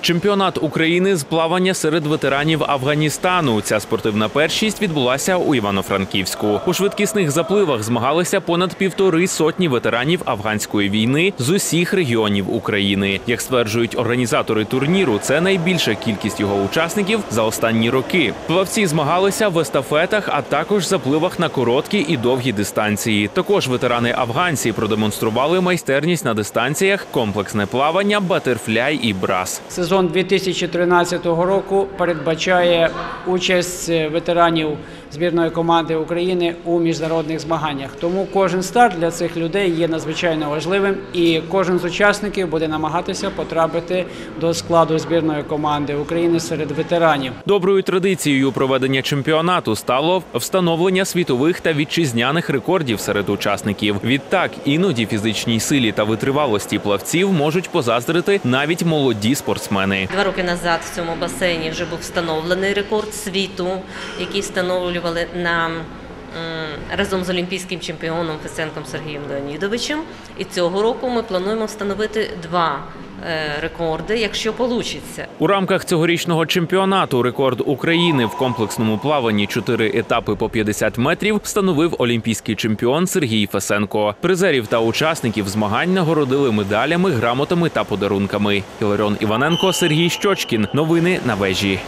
Чемпіонат України з плавання серед ветеранів Афганістану. Ця спортивна першість відбулася у Івано-Франківську. У швидкісних запливах змагалися понад півтори сотні ветеранів афганської війни з усіх регіонів України. Як стверджують організатори турніру, це найбільша кількість його учасників за останні роки. Плавці змагалися в естафетах, а також запливах на короткі і довгі дистанції. Також ветерани афганці продемонстрували майстерність на дистанціях, комплексне плавання, батерфляй і брас. Сезон 2013 року передбачає участь ветеранів збірної команди України у міжнародних змаганнях. Тому кожен старт для цих людей є надзвичайно важливим, і кожен з учасників буде намагатися потрапити до складу збірної команди України серед ветеранів. Доброю традицією проведення чемпіонату стало встановлення світових та вітчизняних рекордів серед учасників. Відтак, іноді фізичній силі та витривалості плавців можуть позаздрити навіть молоді спортсмени. Два роки назад в цьому басейні вже був встановлений рекорд світу, який встановлювали на разом з олімпійським чемпіоном Фесенком Сергієм Леонідовичем. І цього року ми плануємо встановити два е, рекорди, якщо вийде. У рамках цьогорічного чемпіонату рекорд України в комплексному плаванні чотири етапи по 50 метрів встановив олімпійський чемпіон Сергій Фесенко. Призерів та учасників змагань нагородили медалями, грамотами та подарунками. Іларіон Іваненко, Сергій Щочкін. Новини на вежі.